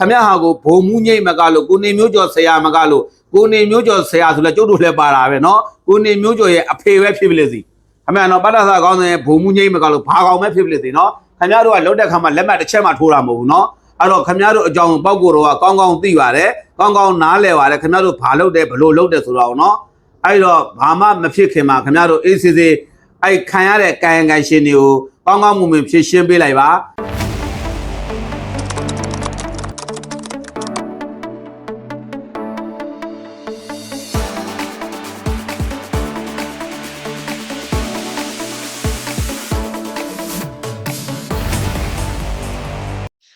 ခမရဟာကိုဘုံမှုငိမ့်မကလို့ကိုနေမျိုးကျော်ဆရာမကလို့ကိုနေမျိုးကျော်ဆရာဆိုလဲကျုပ်တို့လည်းပါတာပဲเนาะကိုနေမျိုးကျော်ရဲ့အဖေပဲဖြစ်ပလိစီခမရနော်ပတ္တသကောင်းတဲ့ဘုံမှုငိမ့်မကလို့ဘာကောင်ပဲဖြစ်ပလိစီเนาะခမရတို့ကလုတ်တဲ့ခါမှာလက်မှတ်တစ်ချက်မှထိုးတာမဟုတ်ဘူးเนาะအဲ့တော့ခမရတို့အကြောင်းပောက်ကိုတော့ကကောင်းကောင်းသိပါတယ်ကောင်းကောင်းနားလည်ပါတယ်ခမရတို့ဘာလုပ်တယ်ဘလို့လုပ်တယ်ဆိုတော့เนาะအဲ့တော့ဘာမှမဖြစ်ခင်မှာခမရတို့အေးစစ်စစ်အဲ့ခံရတဲ့ကာယံကံရှင်တွေကိုကောင်းကောင်းမွန်မွန်ဖြည့်ရှင်းပေးလိုက်ပါ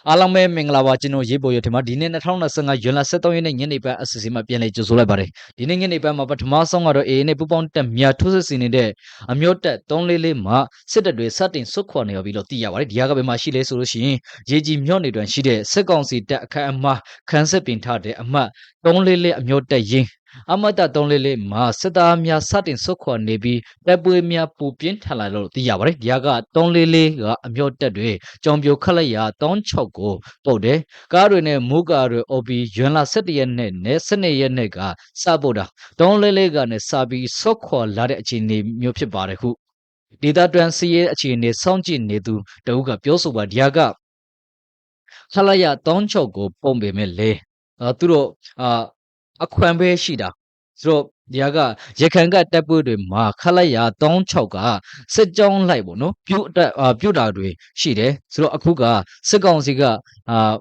အားလုံးပဲမင်္ဂလာပါကျွန်တော်ရေးပေါ်ရထင်ပါဒီနေ့2025ဇွန်လ23ရက်နေ့ညနေပိုင်းအစီအစဉ်မှာပြန်လည်ကြိုဆိုလိုက်ပါတယ်ဒီနေ့ညနေပိုင်းမှာပထမဆုံးကတော့ AA နဲ့ပူပေါင်းတက်မြာထိုးစစ်ဆင်နေတဲ့အမျိုးတက်344မှာစစ်တပ်တွေစတင်ဆွတ်ခွာနေရပြီလို့သိရပါတယ်ဒီကဘယ်မှာရှိလဲဆိုလို့ရှိရင်ရေကြီးမြော့နေတွင်ရှိတဲ့စစ်ကောင်စီတပ်အခမ်းအမှားခန်းစစ်ပင်ထားတဲ့အမှတ်344အမျိုးတက်ရင် အမတ်တ344မှာစစ်သားများစတင်ဆုတ်ခွာနေပြီးတပ်ပွေးများပူပြင်းထန်လာလို့သိရပါတယ်ဒီက344ကအမျိုးတက်တွေကြောင်ပြိုခက်လက်ရ36ကိုပုတ်တယ်ကားတွေနဲ့မူကားတွေအုပ်ပြီးရွမ်လာ17ရက်နဲ့နဲ့12ရက်နဲ့ကစပုတ်တာ344ကနဲ့စပြီးဆုတ်ခွာလာတဲ့အခြေအနေမျိုးဖြစ်ပါတယ်ခုဒေတာတွန်စီရဲ့အခြေအနေစောင့်ကြည့်နေသူတအုပ်ကပြောဆိုပါဒီကခက်လက်ရ36ကိုပုံပေမဲ့လေအဲသူတို့အာ အခွန်ပဲရှိတာဆိုတော့ဒီကရခိုင်ကတပ်ပွဲတွေမှာခက်လိုက်ရ36ကစစ်ကြောင်းလိုက်ပေါ့နော်ပြုတ်တက်အာပြုတ်တာတွေရှိတယ်ဆိုတော့အခုကစစ်ကောင်စီကအာအ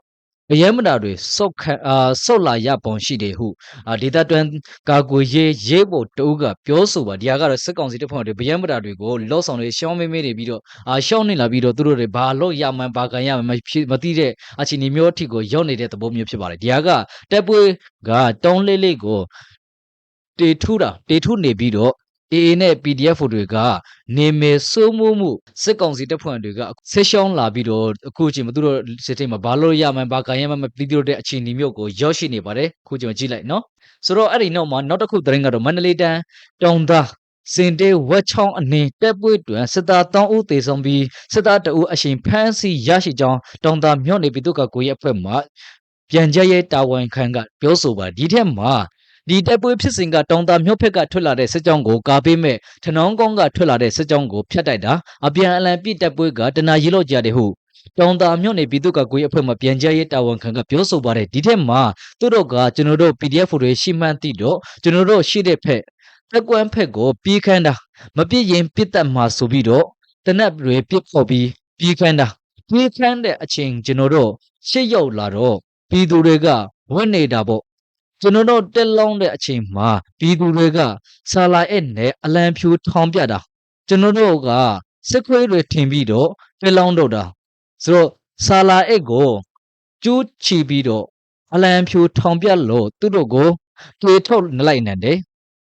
ရဲမတာတွေစုတ်ခတ်အာစုတ်လာရပုံရှိတယ်ဟုအာဒေတာတွန်ကာကွယ်ရေးရေးဖို့တူကပြောဆိုပါဒီဟာကတော့စစ်ကောင်စီတပ်ဖွဲ့တွေဗရဲမတာတွေကိုလော့ဆောင်တွေရှောင်းမေးမေးတွေပြီးတော့အာရှောင်းနေလာပြီးတော့သူတို့တွေဘာလို့ရမှန်းဘာကန်ရမှန်းမဖြစ်မသိတဲ့အခြေအနေမျိုးအထိကိုရောက်နေတဲ့သဘောမျိုးဖြစ်ပါတယ်ဒီဟာကတပ်ပွဲကတုံးလေးလေးကိုတေထုတာတေထုနေပြီးတော့ AA နဲ့ PDF တွေကနေမယ်စိုးမိုးမှုစစ်ကောင်စီတပ်ဖွဲ့တွေကဆက်ရှောင်းလာပြီးတော့အခုချိန်မှာသူတို့စစ်တေးမှာဘာလို့ရမှန်းဘာကံရမှန်းမပြီးတော့တဲ့အခြေအနေမျိုးကိုရောက်ရှိနေပါတယ်အခုချိန်မှာကြည့်လိုက်နော်ဆိုတော့အဲ့ဒီနောက်မှာနောက်တစ်ခုသတင်းကတော့မန္တလေးတန်းတောင်သားစင်တေးဝက်ချောင်းအနေတက်ပွေတွင်စစ်သား3ဦးသေဆုံးပြီးစစ်သား2ဦးအရှင်ဖမ်းဆီးရရှိကြောင်းတောင်သားမြို့နေပြည်သူ့ကကိုရဲ့အဖွဲ့မှပြန်ကြရဲ့တာဝန်ခံကပြောဆိုပါဒီထက်မှာ ဒီတပ်ပွဲဖြစ်စဉ်ကတောင်တာမြို့ဖက်ကထွက်လာတဲ့စစ်ကြောင်းကိုကာပေးမဲ့ထနောင်းကောင်းကထွက်လာတဲ့စစ်ကြောင်းကိုဖျက်တိုက်တာအပြန်အလှန်ပြစ်တပ်ပွဲကတနာရီလောက်ကြာတယ်ဟုတောင်တာမြို့နေပြည်သူ့ကကိုယ်အဖွဲ့မှပြန်ကြားရေးတာဝန်ခံကပြောဆိုပါတယ်ဒီထက်မှာသူတို့ကကျွန်တော်တို့ PDF တွေရှိမှန်းသိတော့ကျွန်တော်တို့ရှိတဲ့ဖက်တက်ကွမ်းဖက်ကိုပြီးခန်းတာမပြစ်ရင်ပြစ်တတ်မှာဆိုပြီးတော့တနက်တွေပြစ်ဖို့ပြီးပြီးခန်းတာပြီးခန်းတဲ့အချိန်ကျွန်တော်တို့ရှေ့ရောက်လာတော့ပြည်သူတွေကဝက်နေတာပေါ့ ကျွန်တော်တို့တက်လောင်းတဲ့အချိန်မှာပြည်သူတွေကဆာလာအက်နဲ့အလံဖြူထောင်ပြတာကျွန်တော်တို့ကစစ်ခွေးတွေထင်ပြီးတော့တက်လောင်းတော့တာဆိုတော့ဆာလာအက်ကိုကျူးချီပြီးတော့အလံဖြူထောင်ပြလို့သူတို့ကိုတွေထုတ်လိုက်နေတယ်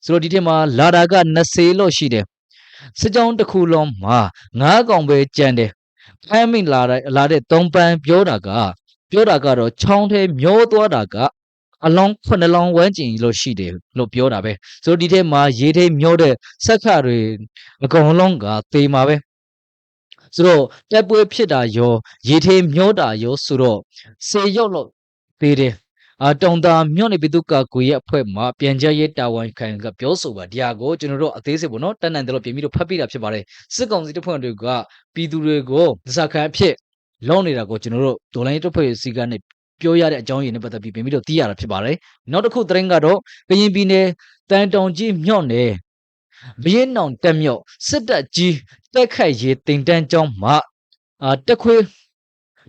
ဆိုတော့ဒီထက်မှာလာတာက20လို့ရှိတယ်စစ်ကြောင်းတစ်ခုလုံးမှာ9កောင်ပဲကြံတယ်ဖမ်းမိလာတဲ့လာတဲ့3ပန်းပြောတာကပြောတာကတော့ချောင်းထဲမျောသွားတာက အလောင်းခုနှစ်လောင်းဝန်းကျင်လို့ရှိတယ်လို့ပြောတာပဲဆိုတော့ဒီထဲမှာရေးထိမျောတဲ့ဆက်ခတွေအကုန်လုံးကသေမှာပဲဆိုတော့တက်ပွဲဖြစ်တာရောရေးထိမျောတာရောဆိုတော့စေရုပ်လို့သေးတယ်အာတုံတာမြို့နေပြည်သူ့ကာကွယ်ရေးအဖွဲ့မှပြန်ကြားရေးတာဝန်ခံကပြောဆိုပါဒီဟာကိုကျွန်တော်တို့အသေးစိတ်ပေါ့နော်တက်နိုင်တယ်လို့ပြင်ပြီးတော့ဖတ်ပြတာဖြစ်ပါတယ်စစ်ကောင်စီတပ်ဖွဲ့တွေကပြည်သူတွေကိုသစ္စာခံအဖြစ်လုံးနေတာကိုကျွန်တော်တို့ဒေါ်လာရေးတပ်ဖွဲ့စီကနေ ပြောရတဲ့အကြောင်းရင်းနဲ့ပတ်သက်ပြီးပြင်ပြီးတော့သိရတာဖြစ်ပါတယ်။နောက်တစ်ခုသတင်းကတော့ကရင်ပြည်နယ်တန်တောင်ကြီးမြော့နယ်ဘရင်နောင်တက်မြော့စစ်တပ်ကြီးတက်ခတ်ရေးတင်တန်းကျောင်းမှာအာတက်ခွေး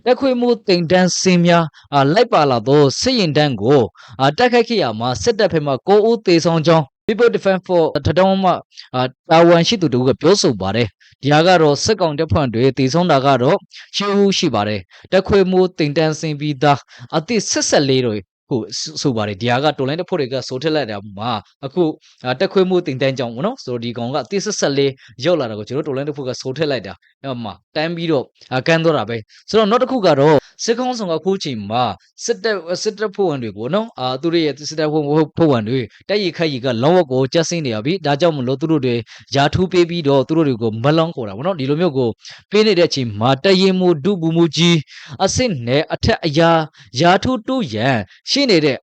တက်ခွေးမှုတင်တန်းစင်းများအာလိုက်ပါလာသောစစ်ရင်တန်းကိုအာတက်ခတ်ခဲ့ရမှာစစ်တပ်ဖက်မှ9ဦးသေဆုံးကြောင်း People Defense for ထထောင်းမှအာတာဝန်ရှိသူတို့ကပြောဆိုပါတယ်။ဒီဟာကတော့စစ်ကောင်တပ်ဖွဲ့တွေတည်ဆုံးတာကတော့ရှိဦးရှိပါတယ်။တက်ခွေမှုတင်တန်းစင်းပြီးသားအသစ်ဆက်ဆက်လေးတွေဟုတ်ဆိုဆိုပါတယ်ဒီဟာကတော်လိုင်းတစ်ဖွဲ့တွေကစိုးထက်လိုက်တာမှာအခုအာတက်ခွေမှုတင်တန်းကြောင်းပေါ့နော်ဆိုတော့ဒီကောင်ကအသစ်ဆက်ဆက်လေးရောက်လာတာကိုကျွန်တော်တော်လိုင်းတစ်ဖွဲ့ကစိုးထက်လိုက်တာအဲ့မှာတန်းပြီးတော့အာကန်းသွားတာပဲဆိုတော့နောက်တစ်ခုကတော့ စစ်ကောင်းဆောင်ကအခုချိန်မှာစစ်တပ်စစ်တပ်ဖွဲ့ဝင်တွေကိုနော်အာသူတို့ရဲ့စစ်တပ်ဖွဲ့ဖွဲ့ဝင်တွေတိုက်ရိုက်ခိုက်ရီကလောင်းဝက်ကိုကြက်စင်းနေရပြီဒါကြောင့်မလို့သူတို့တွေယာထူးပေးပြီးတော့သူတို့တွေကိုမလောင်းခေါ်တာဗောနော်ဒီလိုမျိုးကိုပေးနေတဲ့အချိန်မှာတရင်မှုဒုဘူမှုကြီးအစစ်နဲ့အထက်အရာယာထူးတူရန်ရှိနေတဲ့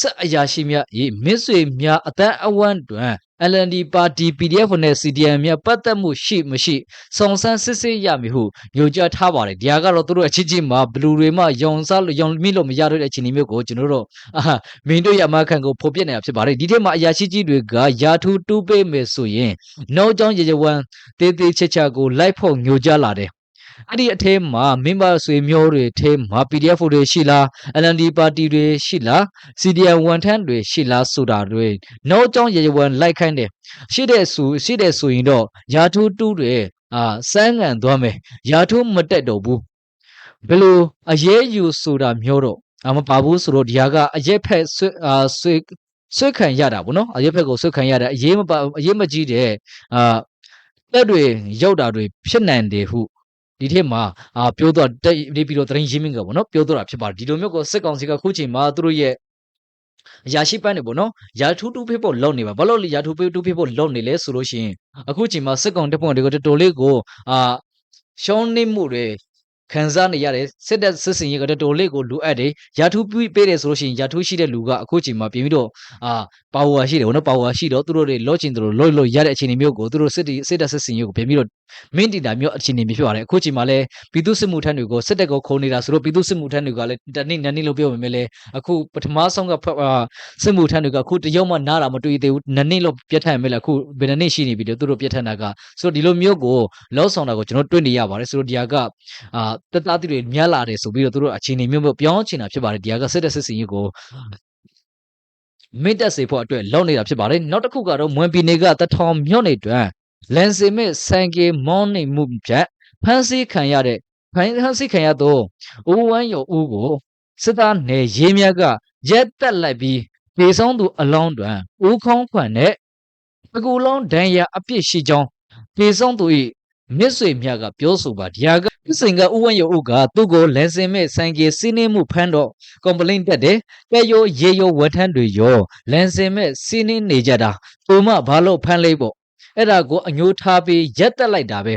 စက်အရာရှိများဤမစ်ဆွေများအတန်းအဝမ်းတွင် LND ပါတီ PDF နဲ့ CDM များပတ်သက်မှုရှိမရှိစုံစမ်းစစ်ဆေးရမည်ဟုညွှန်ကြားထားပါတယ်။ဒီဟာကတော့သူတို့အချင်းချင်းမှာဘလူတွေမှယုံစားလို့ယုံမိလို့မရတော့တဲ့အခြေအနေမျိုးကိုကျွန်တော်တို့အာမင်းတို့ရမခန့်ကိုဖော်ပြနေတာဖြစ်ပါတယ်။ဒီထဲမှာအရာရှိကြီးတွေကယာထူးတူးပေးမယ်ဆိုရင်နောက်ကြောင်းရေရဝမ်းတေးသေးချစ်ချာကိုလိုက်ဖို့ညွှန်ကြားလာတယ်။ အဲ့ဒီအထဲမှာမင်းမဆွေမျိုးတွေထဲမှာ PDF တွေရှိလား LND ပါတီတွေရှိလား CDM ဝန်ထမ်းတွေရှိလားဆိုတာတွေနောက်ကြောင်းရေရဝမ်းလိုက်ခိုင်းတယ်ရှိတဲ့ဆိုရှိတဲ့ဆိုရင်တော့ယာထူးတူးတွေအာစမ်းငံသွားမယ်ယာထူးမတက်တော့ဘူးဘယ်လိုအရေးယူဆိုတာမျိုးတော့အမပါဘူးဆိုတော့ဒီဟာကအရက်ဖက်ဆွဲအာဆွဲဆွဲခံရတာဗောနော်အရက်ဖက်ကိုဆွဲခံရတာအရေးမပါအရေးမကြီးတဲ့အာတက်တွေရောက်တာတွေဖြစ်နိုင်တယ်ဟု ဒီထက်မှာအာပြောတော့တက်ပြီးတော့သတင်းရင်းမြစ်ကဗောနော်ပြောတော့တာဖြစ်ပါတယ်ဒီလိုမျိုးကိုစစ်ကောင်စီကခုချိန်မှာသူတို့ရဲ့အရာရှိပန်းတွေပေါ့နော်ရာထူးတူးဖေးဖို့လုံနေပါဘာလို့လဲရာထူးဖေးတူးဖေးဖို့လုံနေလဲဆိုလို့ရှိရင်အခုချိန်မှာစစ်ကောင်တပ်ဖွဲ့တွေကိုတော်တော်လေးကိုအာရှောင်းနေမှုတွေ ခံစားနေရတယ်စစ်တပ်စစ်စင်ရေးကတော်တော်လေးကိုလိုအပ်တယ်ရာထူးပြီးပေးတယ်ဆိုလို့ရှိရင်ရာထူးရှိတဲ့လူကအခုချိန်မှာပြင်ပြီးတော့အာပါဝါရှိတယ်ဘောနော်ပါဝါရှိတော့သူတို့တွေလော့ချင်သူတို့လော့လို့ရတဲ့အခြေအနေမျိုးကိုသူတို့စစ်တီစစ်တပ်စစ်စင်ရေးကိုပြင်ပြီးတော့မင်းတီတာမျိုးအခြေအနေမျိုးဖြစ်ပါတယ်အခုချိန်မှာလဲပြည်သူစစ်မှုထမ်းတွေကိုစစ်တပ်ကိုခုံနေတာဆိုတော့ပြည်သူစစ်မှုထမ်းတွေကလည်းတနေ့နနေ့လို့ပြောပေမဲ့လည်းအခုပထမဆုံးကဖက်အာစစ်မှုထမ်းတွေကအခုတရုတ်မှနားတာမတွေ့သေးဘူးနနေ့လို့ပြတ်ထန်မဲ့လည်းအခုဘယ်နနေ့ရှိနေပြီလို့သူတို့ပြတ်ထန်တာကဆိုတော့ဒီလိုမျိုးကိုလောဆောင်တာကိုကျွန်တော်တွေ့နေရပါတယ်ဆိုတော့ဒီဟာကအာတက်သားတိတွေမြတ်လာတယ်ဆိုပြီးတော့သူတို့အခြေအနေမျိုးမျိုးပြောင်းချင်တာဖြစ်ပါတယ်ဒီဟာကစစ်တပ်စစ်စင်ရေးကိုမင်းတက်စေဖို့အတွက်လောက်နေတာဖြစ်ပါတယ်နောက်တစ်ခုကတော့မွန်ပြည်နယ်ကတထောင်မြို့နယ်တွင်လန်စင်မဲ့ဆိုင်ကယ်မောင်းနေမှုဖြတ်ဖမ်းဆီးခံရတဲ့ဖမ်းဆီးခံရသောဦးဝမ်းရော်ဦးကိုစစ်သားနယ်ရေးမြတ်ကရက်တက်လိုက်ပြီးဒေဆုံးသူအလောင်းတွင်ဦးခေါင်းခွန်နဲ့အကူလုံးဒဏ်ရာအပြစ်ရှိကြောင်းဒေဆုံးသူ၏ မြစ်ဆွေမြတ်ကပြောဆိုပါဒီဟာကစင်ကဦးဝမ်းရော်ဦးကသူ့ကိုလန်စင်မဲ့ဆိုင်ကယ်စီးနှင်းမှုဖမ်းတော့ကွန်ပလိန်တက်တယ်ကဲရိုရေရိုဝတ်ထန်းတွေရောလန်စင်မဲ့စီးနှင်းနေကြတာပုံမဘာလို့ဖမ်းလေးပေါ့အဲ့ဒါကိုအညိုးထားပြီးရက်တက်လိုက်တာပဲ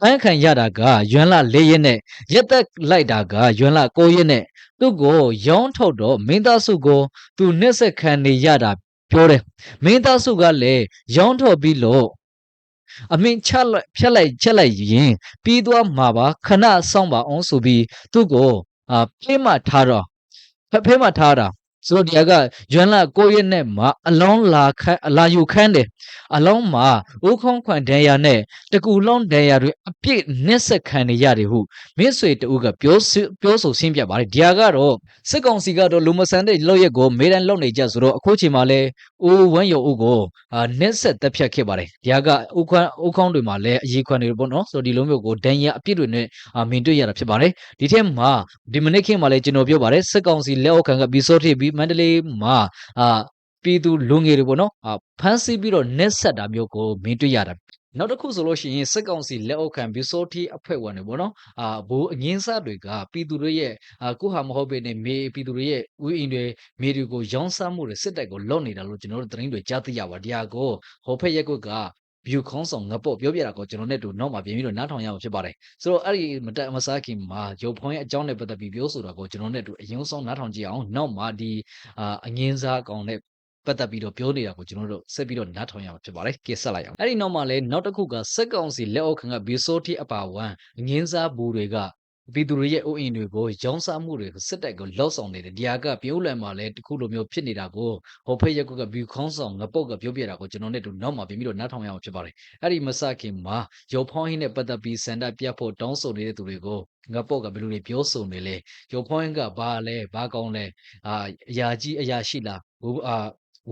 ဖမ်းခံရတာကယွမ်းလာ၄ရက်နဲ့ရက်တက်လိုက်တာကယွမ်းလာ၉ရက်နဲ့သူ့ကိုရောင်းထုတ်တော့မင်းသားစုကိုသူနှက်ဆက်ခံနေရတာပြောတယ်မင်းသားစုကလည်းရောင်းထုတ်ပြီးလို့ အမင်းချလိုက်ဖြတ်လိုက်ချက်လိုက်ရင်ပြီးသွားမှာပါခဏဆောင်ပါအောင်ဆိုပြီးသူ့ကိုအာဖေးမှထားတော့ဖဖေးမှထားတာဆိုတော့ဒီကရွမ်းလာကိုရက်နဲ့မှာအလောင်းလာခန်းအလာယူခန်းတယ်အလောင်းမှာဦးခေါင်းခွန်ဒဏ်ရာနဲ့တကူလုံးဒဏ်ရာတွေအပြည့်နစ်ဆက်ခံနေရတယ်ဟုမင်းဆွေတူကပြောဆိုပြောဆိုဆင်းပြပါတယ်ဒီဟာကတော့စစ်ကောင်စီကတော့လူမဆန်တဲ့လောက်ရက်ကိုမေးတန်းလောက်နေကြဆိုတော့အခုချိန်မှာလဲဦးဝမ်းရော်ဦးကိုအာနစ်ဆက်တက်ဖြတ်ခဲ့ပါတယ်ဒီဟာကဦးခွန်းဦးခေါင်းတွေမှာလဲအရေးခွန်တွေပေါ့နော်ဆိုတော့ဒီလိုမျိုးကိုဒဏ်ရာအပြည့်တွေနဲ့အာမင်တွေ့ရတာဖြစ်ပါတယ်ဒီထက်မှာဒီမနေ့ခင်မှာလဲကျွန်တော်ပြောပါတယ်စစ်ကောင်စီလက်အောက်ခံကဘီဆိုထိပ်ပြီးမန္တလေးမှာအာပြည်သူလူငယ်တွေပေါ့နော်အာဖမ်းဆီးပြီးတော့နက်ဆက်တာမျိုးကိုမင်းတွေ့ရတာ နောက်တစ်ခုဆိုလို့ရှိရင်စစ်ကောင်စီလက်အောက်ခံဘီဆိုတီအဖွဲ့ဝင်တွေပေါ့နော်အာဘိုးအငင်းစားတွေကပြည်သူတွေရဲ့အာကိုဟာမဟုတ်ပေနဲ့မေပြည်သူတွေရဲ့ဥအင်တွေမေတွေကိုရောင်းစားမှုတွေစစ်တပ်ကိုလွတ်နေတာလို့ကျွန်တော်တို့သတင်းတွေကြားသိရပါဒီဟာကိုဟောဖက်ရက်ကွက်ကဘျူခေါင်းဆောင်ငပေါ့ပြောပြတာကိုကျွန်တော်နဲ့တူနောက်မှပြင်ပြီးတော့နားထောင်ရအောင်ဖြစ်ပါတယ်ဆိုတော့အဲ့ဒီမတက်မစားခင်မှာရုပ်ဖောင်းရဲ့အကြောင်းနဲ့ပတ်သက်ပြီးပြောဆိုတာကိုကျွန်တော်နဲ့တူအရင်ဆုံးနားထောင်ကြည့်အောင်နောက်မှဒီအာအငင်းစားကောင်နဲ့ ပတ်သက်ပြီးတော့ပြောနေတာကိုကျွန်တော်တို့ဆက်ပြီးတော့နားထောင်ရအောင်ဖြစ်ပါတယ်။ကဲဆက်လိုက်အောင်။အဲ့ဒီနောက်မှာလည်းနောက်တစ်ခုကစက်ကောင်စီလက်အောက်ခံကဘီဆိုတီအပါဝမ်ငင်းစားဘူးတွေကပြည်သူတွေရဲ့အိုးအိမ်တွေကိုရောင်းစားမှုတွေကိုစစ်တပ်ကိုလောက်ဆောင်နေတယ်။ဒီဟာကပြုံးလန်မှာလည်းတခုလိုမျိုးဖြစ်နေတာကိုဟိုဖိတ်ရက်ကွက်ကဘီခေါင်းဆောင်ငပုတ်ကပြောပြတာကိုကျွန်တော်နဲ့တို့နောက်မှပြင်ပြီးတော့နားထောင်ရအောင်ဖြစ်ပါတယ်။အဲ့ဒီမစခင်မှာရုပ်ဖောင်းဟင်းနဲ့ပတ်သက်ပြီးစန္ဒပြတ်ဖို့တောင်းဆိုနေတဲ့သူတွေကိုငပုတ်ကဘယ်လိုတွေပြောဆိုနေလဲ။ရုပ်ဖောင်းဟင်းကဘာလဲဘာကောင်းလဲ။အာအရာကြီးအရာရှိလား။ဟိုအာ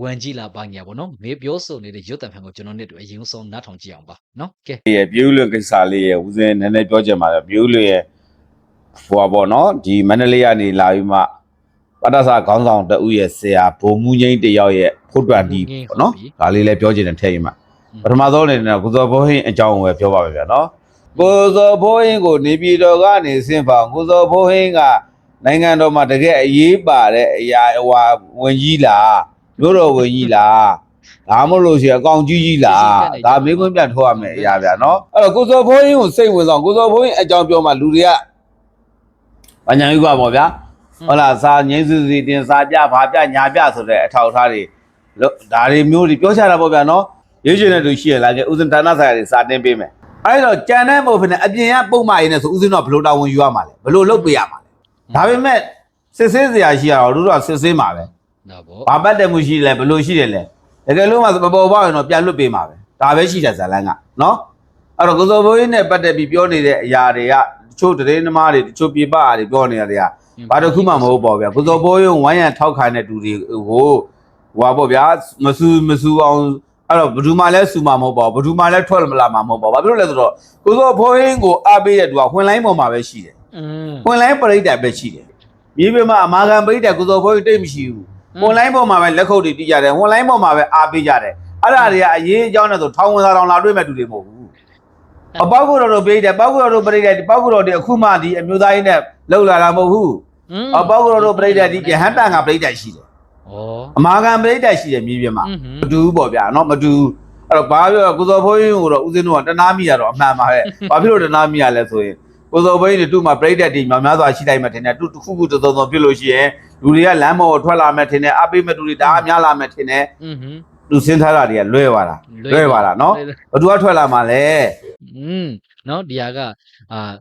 ဝန်ကြီးလာပါညာပေါ့နော်မေပြောဆိုနေတဲ့ရွတ်တံဖန်ကိုကျွန်တော်နဲ့တူအရင်ဆုံးနားထောင်ကြည့်အောင်ပါနော်ကဲရဲ့ပြူးလွန်ကိစ္စလေးရဲ့ဦးစင်းနည်းနည်းပြောချင်ပါတယ်ပြူးလွန်ရဲ့ဟိုပါပေါ့နော်ဒီမန္တလေးကနေလာပြီးမှပတ္တဆာခေါင်းဆောင်တဦးရဲ့ဆရာဘုံမူငိမ့်တယောက်ရဲ့ဖို့တွန်ဒီပေါ့နော်ဒါလေးလည်းပြောချင်တယ်ထည့်ရင်မှပထမဆုံးအနေနဲ့ကုသောဘိုးဟင်းအကြောင်းကိုပဲပြောပါမယ်ဗျာနော်ကုသောဘိုးဟင်းကိုနေပြည်တော်ကနေဆင်းပါကုသောဘိုးဟင်းကနိုင်ငံတော်မှာတကယ်အရေးပါတဲ့အရာဟွာဝင်ကြီးလား မြို့တော်ဝင်ကြီးလားဒါမှမဟုတ်လို့ရှိရင်အကောင်ကြီးကြီးလားဒါမေးခွန်းပြန်ထုတ်ရမယ်အရာဗျာနော်အဲ့တော့ကိုစောဖိုးရင်ကိုစိတ်ဝင်ဆောင်ကိုစောဖိုးရင်အကြောင်းပြောမှလူတွေကဘာညာယူပါပေါ့ဗျာဟုတ်လားစာငိမ့်စုစီတင်စာပြဘာပြညာပြဆိုတဲ့အထောက်အထားတွေလို့ဒါတွေမျိုးတွေပြောချတာပေါ့ဗျာနော်ရေးချင်တဲ့သူရှိရလားကဲဥစဉ်ဌာနဆိုင်ရာတွေစာတင်ပေးမယ်အဲ့တော့ကြံတဲ့မဟုတ်ဖြစ်နေအပြင်ကပုံမှန်ရင်းနဲ့ဆိုဥစဉ်တော့ဘယ်လိုတာဝန်ယူရမှာလဲဘယ်လိုလုပ်ပေးရမှာလဲဒါပေမဲ့စစ်ဆေးစရာရှိရတော့တို့တော့စစ်ဆေးမှာပဲ ဒါပေါ့ဘာပတ်တယ်မှုရှိလဲဘယ်လိုရှိတယ်လဲတကယ်လို့မှပပေါ်ပေါက်ရင်တော့ပြန်လွတ်ပေးမှာပဲဒါပဲရှိတယ်ဇာလန်းကနော်အဲ့တော့ကိုစောဘိုးကြီးနဲ့ပတ်သက်ပြီးပြောနေတဲ့အရာတွေကတချို့တရေနမားတွေတချို့ပြပအားတွေပြောနေတာတွေကဘာတစ်ခုမှမဟုတ်ပါဘူးဗျာကိုစောဘိုးကြီးဝိုင်းရန်ထောက်ခံတဲ့တူတွေကိုဟိုပါပေါ့ဗျာမဆူမဆူအောင်အဲ့တော့ဘယ်သူမှလည်းစူမှာမဟုတ်ပါဘူးဘယ်သူမှလည်းထွက်မလာမှာမဟုတ်ပါဘူးဘာဖြစ်လို့လဲဆိုတော့ကိုစောဘိုးကြီးကိုအားပေးတဲ့သူကဝင်လိုင်းပေါ်မှာပဲရှိတယ်อืม။ပွန်လိုင်းပရိသတ်ပဲရှိတယ်။မြေပြင်မှာအမာခံပရိသတ်ကိုစောဘိုးတိတ်မရှိဘူး။ ။ online ပေါ်မှာပဲလက်ခုပ်တွေပြကြတယ်။ online ပေါ်မှာပဲအားပေးကြတယ်။အဲ့ဒါတွေကအရေးအကြောင်းနဲ့ဆိုထောင်ဝင်စားတော်လာတွေ့မဲ့သူတွေမဟုတ်ဘူး။အပေါက်ကူတော်တို့ပြိတယ်ပေါက်ကူတော်တို့ပြိတယ်ပေါက်ကူတော်တွေအခုမှဒီအမျိုးသားရေးနဲ့လှုပ်လာတာမဟုတ်ဘူး။အပေါက်ကူတော်တို့ပြိတယ်ဒီကဟန်တန်ကပြိတယ်ရှိတယ်။ဩအမာခံပြိတယ်ရှိတယ်မြေပြင်မှာမတူဘူးပေါ့ဗျာနော်မတူဘူး။အဲ့တော့ဘာပြောကုသောဘုန်းကြီးကိုတော့ဦးဇင်းတို့ကတနာမိရတော့အမှန်ပါပဲ။ဘာဖြစ်လို့တနာမိရလဲဆိုရင်ကိုယ်တော်ဘိန်းတူမှာပြိတ္တတီများများစွာရှိတိုင်းမှာထင်တယ်တူတစ်ခုခုသုံးသုံးပြစ်လို့ရှိရင် လူတွေကလမ်းပေါ်ထွက်လာမှထင်တယ်အပိမဲ့လူတွေဒါအများလာမှထင်တယ် อืม သူစဉ်းစားတာတွေကလွဲသွားတာလွဲသွားတာနော်ဘသူကထွက်လာမှလဲ อืมเนาะဒီဟာကအာ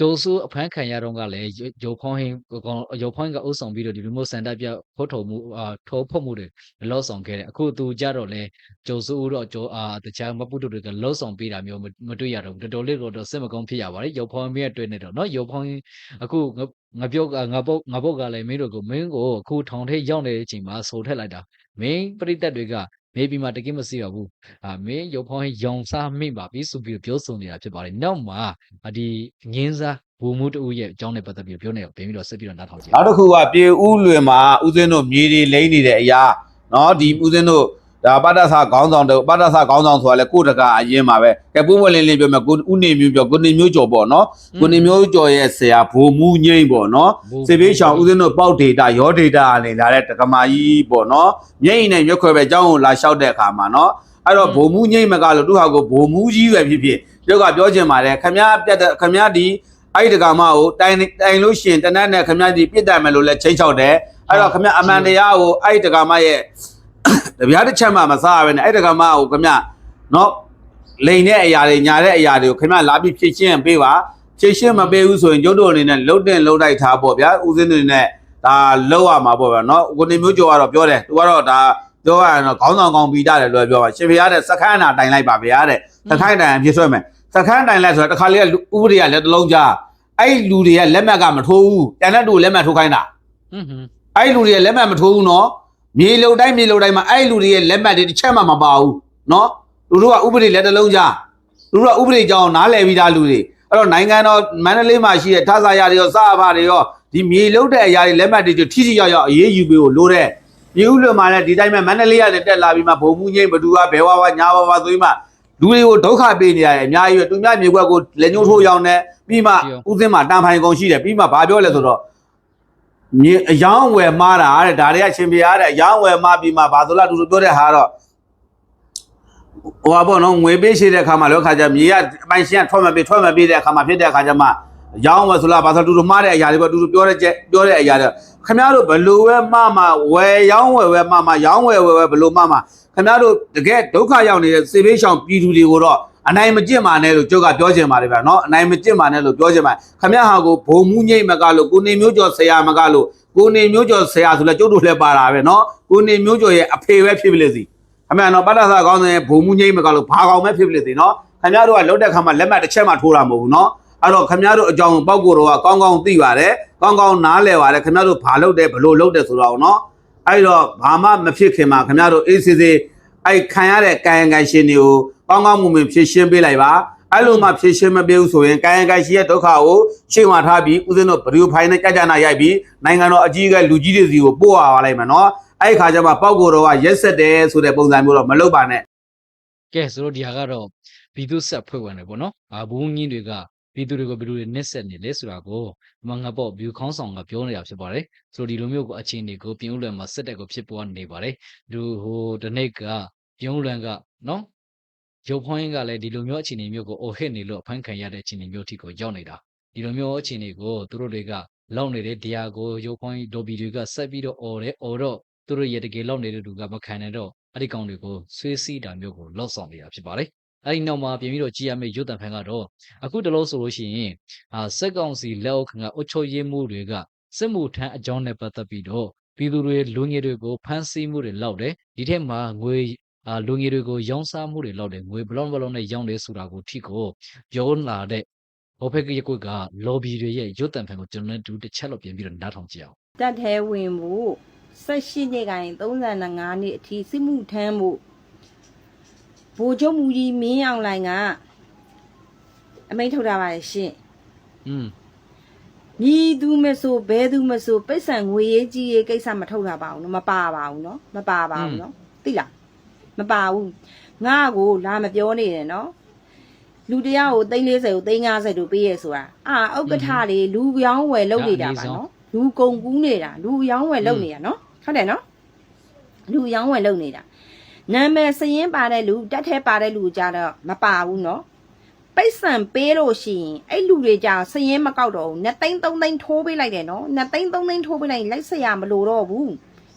ကျိုးစုအဖမ်းခံရတော့ကလည်းရုပ်ဖောင်းဟင်းကောင်ရုပ်ဖောင်းကအုပ်ဆောင်ပြီးတော့ဒီလိုမျိုးစံတက်ပြဖို့ထုံမှုအာထိုးဖို့မှုတွေလောဆောင်ခဲ့တယ်အခုသူကြတော့လဲကျိုးစုတော့ကျိုးအာတခြားမပုတ်တွေကလောဆောင်ပေးတာမျိုးမတွေ့ရတော့ဘူးတော်တော်လေးတော့စစ်မကောင်းဖြစ်ရပါတယ်ရုပ်ဖောင်းမင်းတွေ့နေတော့เนาะရုပ်ဖောင်းအခုငါပြောငါပုတ်ငါပုတ်ကလည်းမင်းတို့ကိုမင်းကိုအခုထောင်ထဲရောက်နေတဲ့အချိန်မှာဆိုထက်လိုက်တာမင်းပြိတက်တွေက မေးပြီးမှတကယ်မစီရဘူးအာမင်းရုပ်ဖောင်းရောင်စားမိပါပြီဆိုပြီးတော့ပြောဆိုနေတာဖြစ်ပါတယ်။နောက်မှာအဒီငင်းစားဘူမှုတူရဲ့အကြောင်းနဲ့ပတ်သက်ပြီးပြောနေတော့ပြင်ပြီးတော့ဆက်ပြီးတော့နားထောင်ကြည့်နောက်တစ်ခုကပြေဦးလွင်မှာဦးစင်းတို့မြေတွေလိမ့်နေတဲ့အရာနော်ဒီဦးစင်းတို့ ဒါပတ္တသခေါင်းဆောင်တို့ပတ္တသခေါင်းဆောင်ဆိုတာလေကိုတကအရင်ပါပဲကဲပွင့်ပွင့်လင်းလင်းပြောမယ်ကိုဦးနေမျိုးပြောကိုနေမျိုးကျော်ပေါ့နော်ကိုနေမျိုးကျော်ရဲ့ဆရာဘိုလ်မူငိမ့်ပေါ့နော်စေဘေးရှောင်ဦးဇင်းတို့ပေါက်ဒေတာရောဒေတာအနေလာတဲ့တက္ကမာကြီးပေါ့နော်မျက်ရည်နဲ့ရွက်ခွဲပဲအကြောင်းကိုလာလျှောက်တဲ့အခါမှာနော်အဲ့တော့ဘုံမူငိမ့်မကလို့သူဟာကိုဘုံမူကြီးပဲဖြစ်ဖြစ်ပြောကပြောချင်ပါတယ်ခမည်းပြတ်တဲ့ခမည်းဒီအဲ့ဒီတက္ကမကိုတိုင်တိုင်လို့ရှိရင်တနတ်နဲ့ခမည်းဒီပြစ်တယ်မယ်လို့လဲချိန်ချောက်တယ်အဲ့တော့ခမည်းအမှန်တရားကိုအဲ့ဒီတက္ကမရဲ့ တပြားတစ်ချက်မှမစားရဘဲနဲ့အဲ့ဒီတက္ကမကိုခမည်းနော်လိန်တဲ့အရာတွေညာတဲ့အရာတွေကိုခမည်းလာပြီးဖြည့်ရှင်းပေးပါဖြည့်ရှင်းမပေးဘူးဆိုရင်ကျုပ်တို့အနေနဲ့လှုပ်တင်လှုပ်လိုက်ထားပေါ့ဗျာဦးစင်းတွေနဲ့ဒါလှုပ်ရမှာပေါ့ဗျာနော်ကိုနေမျိုးကျော်ကတော့ပြောတယ်သူကတော့ဒါပြောရရင်တော့ခေါင်းဆောင်ကောင်းပြီးကြတယ်လို့ပြောပါရှင်ဖရားတဲ့စခန်းနာတိုင်လိုက်ပါဗျာတဲ့စခန်းတိုင်အပြည့်ဆွဲမယ်စခန်းတိုင်လိုက်ဆိုတော့တစ်ခါလေးကဥပဒေကလက်တစ်လုံးကြားအဲ့လူတွေကလက်မှတ်ကမထိုးဘူးတန်တဲ့တူလက်မှတ်ထိုးခိုင်းတာอืมအဲ့လူတွေလက်မှတ်မထိုးဘူးနော် မြေလုံတိုင်းမြေလုံတိုင်းမှာအဲ့လူတွေရဲ့လက်မှတ်တွေတစ်ချက်မှမပါဘူးနော်လူတို့ကဥပဒေလက်တစ်လုံးကြားလူတို့ကဥပဒေကြောင်းနားလည်ပြီးသားလူတွေအဲ့တော့နိုင်ငံတော်မန္တလေးမှာရှိတဲ့ထဆာရတွေရောစအဖတွေရောဒီမြေလုံတဲ့အရာတွေလက်မှတ်တွေထိထိရောက်ရောက်အေးအေးယူပေးဖို့လိုတဲ့မြေဥလွန်မှာလည်းဒီတိုင်းမှာမန္တလေးကနေတက်လာပြီးမှဘုံမှုငိမ့်ဘသူကဘဲဝါဝါညာဝါဝါဆိုပြီးမှလူတွေကိုဒုက္ခပေးနေရတယ်အများကြီးပဲသူများမြေခွက်ကိုလက်ညှိုးထိုးရောင်းနေပြီးမှဥစဉ်မှာတန်ဖိုင်ကုန်ရှိတယ်ပြီးမှဘာပြောလဲဆိုတော့ မြေအယောင်းဝယ်မှားတာတဲ့ဒါတွေကရှင်ပြရတဲ့အယောင်းဝယ်မှားပြီးမှဘာလို့လဲသူတို့ပြောတဲ့ဟာတော့ဟိုပါပေါ့နော်ငွေပေးရှိတဲ့အခါမှာလောခါကျမြေကအပိုင်ရှင်ကထွက်မပေးထွက်မပေးတဲ့အခါမှာဖြစ်တဲ့အခါကျမှအယောင်းဝယ်ဆိုလားဘာလို့သူတို့မှားတဲ့အရာတွေပေါ့သူတို့ပြောတဲ့ချက်ပြောတဲ့အရာတွေခင်ဗျားတို့ဘလို့ပဲမှားမှာဝယ်ယောင်းဝယ်ဝယ်မှားမှာယောင်းဝယ်ဝယ်ဝယ်ဘလို့မှားမှာခင်ဗျားတို့တကယ်ဒုက္ခရောက်နေတဲ့စေဘေးရှောင်ပြည်သူတွေကိုတော့ အနိုင်မကျင့်ပါနဲ့လို့ကျုပ်ကပြောချင်ပါတယ်ဗျာနော်အနိုင်မကျင့်ပါနဲ့လို့ပြောချင်ပါခမရဟာကိုဘုံမှုညိတ်မကလို့ကိုနေမျိုးကျော်ဆရာမကလို့ကိုနေမျိုးကျော်ဆရာဆိုလဲကျုပ်တို့လည်းပါတာပဲနော်ကိုနေမျိုးကျော်ရဲ့အဖေပဲဖြစ်ပလေစီခမရနော်ပတ်သက်စာကောင်းတဲ့ဘုံမှုညိတ်မကလို့ဘာကောင်ပဲဖြစ်ပလေစီနော်ခမရတို့ကလောက်တဲ့ခါမှာလက်မှတ်တစ်ချက်မှထိုးတာမဟုတ်ဘူးနော်အဲ့တော့ခမရတို့အကြောင်းပေါက်ကိုတော့ကောင်းကောင်းသိပါတယ်ကောင်းကောင်းနားလည်ပါတယ်ခမရတို့ဘာလုပ်တယ်ဘလို့လုပ်တယ်ဆိုတော့နော်အဲ့တော့ဘာမှမဖြစ်ခင်မှာခမရတို့အေးစေးစေး အဲ့ခံရတဲ့ကာယကံရှင်တွေကိုကောင်းကောင်းမွန်မွန်ဖြည့်ရှင်းပေးလိုက်ပါအဲ့လိုမှဖြည့်ရှင်းမပေးဘူးဆိုရင်ကာယကံရှင်ရဲ့ဒုက္ခကိုရှင်းဝထားပြီးဦးဇင်းတို့ဗီဒီယိုဖိုင်နဲ့ကြာကြာနာရိုက်ပြီးနိုင်ငံတော်အကြီးအကဲလူကြီးတွေစီကိုပို့ရပါလိုက်မယ်နော်အဲ့ဒီခါကျမှပောက်ကိုတော့ကရက်ဆက်တယ်ဆိုတဲ့ပုံစံမျိုးတော့မလုပ်ပါနဲ့ကဲဆိုတော့ဒီဟာကတော့ဗီဒုဆက်ဖွဲ့ဝင်တွေပေါ့နော်အာဘူငင်းတွေက ပြည်သူတွေကိုဘယ်လိုတွေနစ်ဆက်နေလဲဆိုတာကိုဒီမှာငါပေါ့ view ခေါင်းဆောင်ကပြောနေတာဖြစ်ပါတယ်ဆိုတော့ဒီလိုမျိုးကိုအခြေအနေကိုပြင်ဦးလွယ်မှာစစ်တပ်ကိုဖြစ်ပေါ်နေပါတယ်လူဟိုဒီနေ့ကပြင်ဦးလွယ်ကနော်ရုပ်ဖွင့်ကလည်းဒီလိုမျိုးအခြေအနေမျိုးကိုအိုဟစ်နေလို့အဖမ်းခံရတဲ့အခြေအနေမျိုးအထိကိုရောက်နေတာဒီလိုမျိုးအခြေအနေကိုသူတို့တွေကလောက်နေတဲ့တရားကိုရုပ်ဖွင့်ဒိုဘီတွေကဆက်ပြီးတော့អော်တယ်អော်တော့သူတို့ရဲ့တကယ်လောက်နေတဲ့လူကမခံနိုင်တော့အဲ့ဒီကောင်တွေကိုဆွေးစီးတာမျိုးကိုလောက်ဆောင်နေတာဖြစ်ပါတယ် အဲ့ဒီနောက်မှာပြင်ပြီးတော့ကြည်ရမယ့်ရုပ်တံဖန်ကတော့အခုတလို့ဆိုလို့ရှိရင်အာစက်ကောင်စီလက်အောက်ခံကအုတ်ချုပ်ရေးမှုတွေကစစ်မှုထမ်းအကြောင်းနဲ့ပတ်သက်ပြီးတော့ပြည်သူတွေလူငယ်တွေကိုဖမ်းဆီးမှုတွေလောက်တယ်ဒီထက်မှာငွေအာလူငယ်တွေကိုရောင်းစားမှုတွေလောက်တယ်ငွေဘလော့ဘလော့နဲ့ရောင်းတယ်ဆိုတာကိုထိကိုပြောလာတဲ့ဘောဖက်ကရက်ကွက်က lobby တွေရဲ့ရုပ်တံဖန်ကိုကျွန်တော်တို့တစ်ချက်လောက်ပြင်ပြီးတော့နားထောင်ကြည့်အောင်တက်ထဲဝင်ဖို့18နှစ်ကနေ35နှစ်အထိစစ်မှုထမ်းဖို့ ဗိုလ်ချုပ်မူကြီးမင်းအောင်လှိုင်ကအမိန့်ထုတ်ထားပါတယ်ရှင်อืมညီသူမဆိုဘဲသူမဆိုပိတ်ဆံငွေရေးကြီးရေးကိစ္စမထုတ်တာပါဘူးနော်မပါပါဘူးနော်မပါပါဘူးနော်သိလားမပါဘူးငါ့ကိုလာမပြောနေတယ်နော်လူတရားကို340ကို350တို့ပေးရဲဆိုတာအာဥက္ကဋ္ဌတွေလူရောင်းဝယ်လုပ်နေတာပါနော်လူကုန်ကူးနေတာလူရောင်းဝယ်လုပ်နေတာနော်ဟုတ်တယ်နော်လူရောင်းဝယ်လုပ်နေတာ နာမည်စရင်ပါတဲ့လူတက်ထဲပါတဲ့လူကြတော့မပါဘူးနော်ပိတ်ဆံပေးလို့ရှိရင်အဲ့လူတွေကြာစရင်မကောက်တော့ဘူးနှစ်သိန်းသုံးသိန်းထိုးပေးလိုက်တယ်နော်နှစ်သိန်းသုံးသိန်းထိုးပေးလိုက်ရင်လိုက်စရာမလိုတော့ဘူး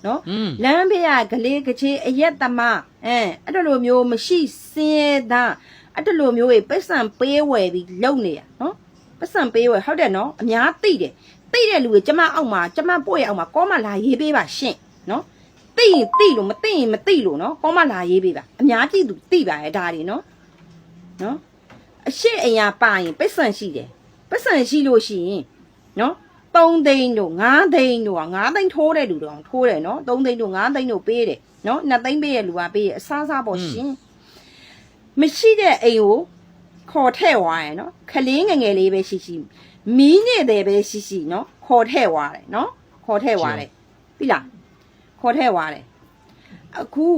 နော်อืมလမ်းဖေးကကလေးကချေအရက်သမားအဲအဲ့တလိုမျိုးမရှိစင်းရဲသားအဲ့တလိုမျိုးတွေပိတ်ဆံပေးဝယ်ပြီးလုံနေရနော်ပိတ်ဆံပေးဝယ်ဟုတ်တယ်နော်အများသိတယ်သိတဲ့လူတွေကျမအောက်မှာကျမပို့ရအောက်မှာကောမလာရေးပေးပါရှင့်နော် သိရင်သိလို့မသိရင်မသိလို့နော်ကောမလာရေးပေးပါအများပြည်သူသိပါရဲ့ဒါတွေနော်နော်အရှိအရာပါရင်ပိတ်ဆန်ရှိတယ်ပိတ်ဆန်ရှိလို့ရှိရင်နော်3သိန်းတို့5သိန်းတို့က5သိန်းထိုးတဲ့လူတော့ထိုးတယ်နော်3သိန်းတို့5သိန်းတို့ပေးတယ်နော်2သိန်းပေးတဲ့လူကပေးရအစားစားပေါ့ရှင်မရှိတဲ့အိမ်ကိုခေါ်ထည့်သွားရယ်နော်ခလေးငယ်ငယ်လေးပဲရှိရှိမီးနေတဲ့ပဲရှိရှိနော်ခေါ်ထည့်သွားတယ်နော်ခေါ်ထည့်သွားတယ်ပြီလား ခေါ်ထည့်သွားတယ်အခု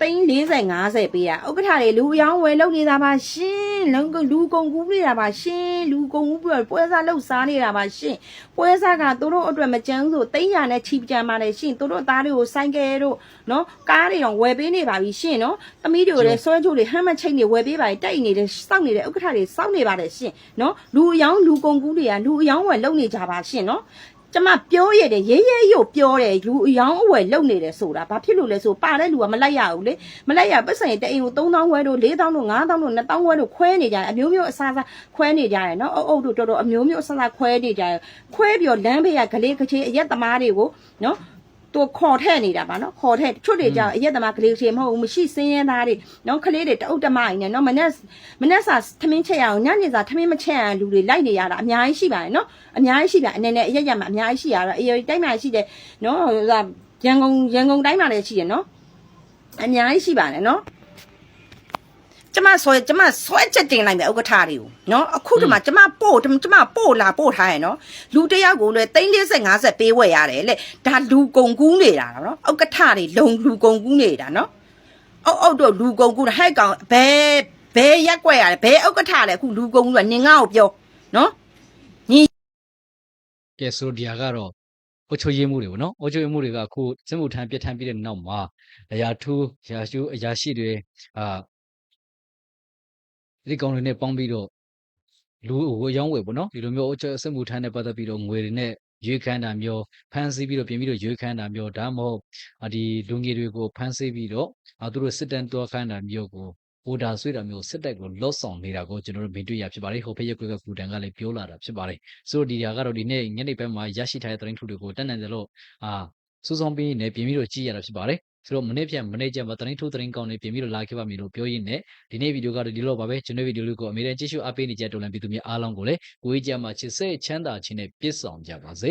သိန်း40 50ပေးရဥက္ကဋ္ဌတွေလူအယောင်းဝယ်လုပ်နေတာပါရှင်လုံကလူကုန်ကူးနေတာပါရှင်လူကုန်ကူးပြီးတော့ပွဲစားလှုပ်စားနေတာပါရှင်ပွဲစားကသူတို့အတွက်မကြမ်းဆိုသိန်းရနဲ့ချီကြံပါတယ်ရှင်သူတို့သားတွေကိုစိုင်းကဲတို့နော်ကားတွေတော့ဝယ်ပေးနေပါပြီရှင်နော်သမီးတွေကိုလည်းဆွဲချိုးတွေဟမ်းမချိတ်တွေဝယ်ပေးပါတိုက်နေတယ်စောင့်နေတဲ့ဥက္ကဋ္ဌတွေစောင့်နေပါတယ်ရှင်နော်လူအယောင်းလူကုန်ကူးတွေကလူအယောင်းဝယ်လုပ်နေကြပါရှင်နော် ကျမပြောရတယ်ရဲရဲရုပ်ပြောတယ်လူအယောင်အဝယ်လုံနေတယ်ဆိုတာဘာဖြစ်လို့လဲဆိုပါတဲ့လူကမလိုက်ရဘူးလေမလိုက်ရပတ်စံတအိမ်ကို3000ဝဲတို့4000တို့5000တို့2000ဝဲတို့ခွဲနေကြတယ်အမျိုးမျိုးအစားစားခွဲနေကြတယ်နော်အုပ်အုပ်တို့တော်တော်အမျိုးမျိုးအစားစားခွဲနေကြတယ်ခွဲပြီးတော့လမ်းဘေးကဂလေးကချေအရက်သမားတွေကိုနော် သူခေါ်ထဲ့နေတာပါနော်ခေါ်ထဲ့ချွတ်တွေကြောင်အရက်သမားဂလေးကချေမဟုတ်ဘူးမရှိစင်းရဲသားတွေနော်ကလေးတွေတအုပ်တမအိမ်နဲ့နော်မနဲ့မနဲ့စာထမင်းချက်ရအောင်ညနေစာထမင်းမချက်ရအောင်လူတွေလိုက်နေရတာအများကြီးရှိပါတယ်နော်အများကြီးရှိတာအနေနဲ့အရက်ရမှာအများကြီးရှိရတော့အေးတိုင်းမှာရှိတယ်နော်ဟိုကရန်ကုန်ရန်ကုန်တိုင်းမှာလည်းရှိတယ်နော်အများကြီးရှိပါတယ်နော် ကျမဆွဲကျမဆွဲချက်တင်လိုက်မယ်ဥက္ကဋ္ဌတွေကိုနော်အခုဒီမှာကျမပို့ကျမပို့လာပို့ထားရနော်လူတစ်ယောက်ကိုလည်း350 50ပေးဝယ်ရတယ်လေဒါလူကုန်ကူးနေတာနော်ဥက္ကဋ္ဌတွေလုံလူကုန်ကူးနေတာနော်အုတ်အုတ်တို့လူကုန်ကူးတာဟဲ့ကောင်ဘယ်ဘယ်ရက်ွက်ရတယ်ဘယ်ဥက္ကဋ္ဌလဲအခုလူကုန်ကူးတာနင်ငါ့ကိုပြောနော်ကဲဆိုဒီဟာကတော့အုတ်ချုပ်ရေးမှုတွေပေါ့နော်အုတ်ချုပ်ရေးမှုတွေကအခုစစ်မှုထမ်းပြစ်ထမ်းပြီးတဲ့နောက်မှာအရာထူးရာရှုအရာရှိတွေအာ ဒီကောင်တွေနဲ့ပေါင်းပြီးတော့လူဟိုရောင်းဝယ်ပေါ့နော်ဒီလိုမျိုးအုတ်ချုပ်စစ်မှုထမ်းနဲ့ပတ်သက်ပြီးတော့ငွေတွေနဲ့ရွေးခန်းတာမျိုးဖမ်းဆီးပြီးတော့ပြင်ပြီးတော့ရွေးခန်းတာမျိုးဒါမှမဟုတ်အာဒီလူငယ်တွေကိုဖမ်းဆီးပြီးတော့အာသူတို့စစ်တမ်းတွားခန်းတာမျိုးကိုဟိုဒါဆွေးတာမျိုးစစ်တပ်ကိုလော့ဆောင်နေတာကိုကျွန်တော်တို့မြင်တွေ့ရဖြစ်ပါတယ်ဟိုဖက်ရက်ကွက်ကကူတန်ကလည်းပြောလာတာဖြစ်ပါတယ်ဆိုတော့ဒီဟာကတော့ဒီနေ့ညနေပိုင်းမှာရရှိထားတဲ့သတင်းထုတွေကိုတက်နိုင်တယ်လို့အာစူးစောင်းပြီးနေပြင်ပြီးတော့ကြည့်ရတာဖြစ်ပါတယ် ဆိုတော့မနေ့ပြန်မနေ့ကျမှသတင်းထုသတင်းကောင်းတွေပြင်ပြီးတော့လာခဲ့ပါမည်လို့ပြောရင်းနဲ့ဒီနေ့ဗီဒီယိုကတော့ဒီလိုပါပဲကျွန်တော်ဗီဒီယိုလေးကိုအမြဲတမ်းကြည့်ရှုအားပေးနေကြတော်လန်ပြည်သူများအားလုံးကိုလည်းကိုကြီးကြမှာချစ်စိတ်ချမ်းသာခြင်းနဲ့ပြည့်စုံကြပါစေ